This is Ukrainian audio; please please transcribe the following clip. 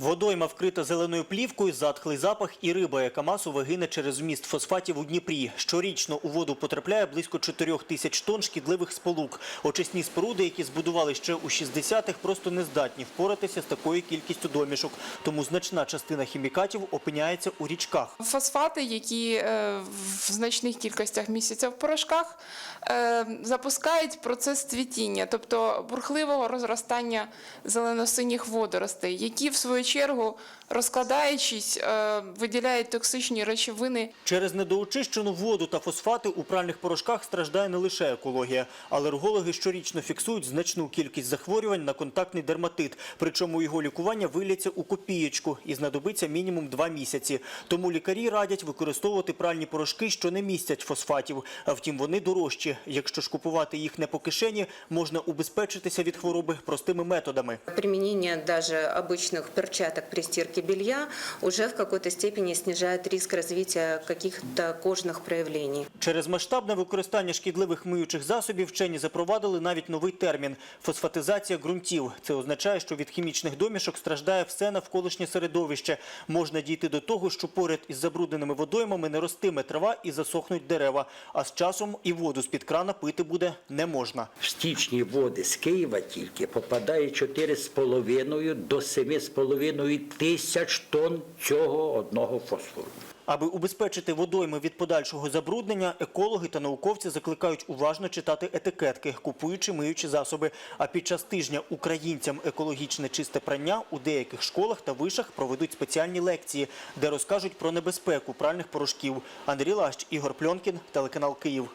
Водойма вкрита зеленою плівкою, затхлий запах і риба, яка масово гине через вміст фосфатів у Дніпрі. Щорічно у воду потрапляє близько 4 тисяч тонн шкідливих сполук. Очисні споруди, які збудували ще у 60-х, просто не здатні впоратися з такою кількістю домішок. Тому значна частина хімікатів опиняється у річках. Фосфати, які е, в значних кількостях містяться в порошках, е, запускають процес цвітіння, тобто бурхливого розростання зелено-синіх водоростей, які в свою чергу, розкладаючись, е, виділяють токсичні речовини Через недоочищену воду та фосфати у пральних порошках страждає не лише екологія. Алергологи щорічно фіксують значну кількість захворювань на контактний дерматит. Причому його лікування виліться у копієчку і знадобиться мінімум два місяці. Тому лікарі радять використовувати пральні порошки, що не містять фосфатів. А втім, вони дорожчі. Якщо ж купувати їх не по кишені, можна убезпечитися від хвороби простими методами. Применение даже обычных перчаток при стирке белья уже в какой-то степени снижает риск развития каких-то кожных проявлений. Через масштабне використання шкідливих миючих засобів вчені запровадили навіть новий термін – фосфатизація ґрунтів. Це означає, що від хімічних домішок страждає все навколишнє середовище. Можна дійти до того, що поряд із забрудненими водоймами не ростиме трава і засохнуть дерева. А з часом і воду з-під крана пити буде не можна. В стічні води з Києва тільки попадає 4,5 до 7,5 тисяч тонн цього одного фосфору. Аби убезпечити водойми від подальшого забруднення, екологи та науковці закликають уважно читати етикетки, купуючи миючі засоби. А під час тижня українцям екологічне чисте прання у деяких школах та вишах проведуть спеціальні лекції, де розкажуть про небезпеку пральних порошків. Андрій Лащ, Ігор Пльонкін, телеканал Київ.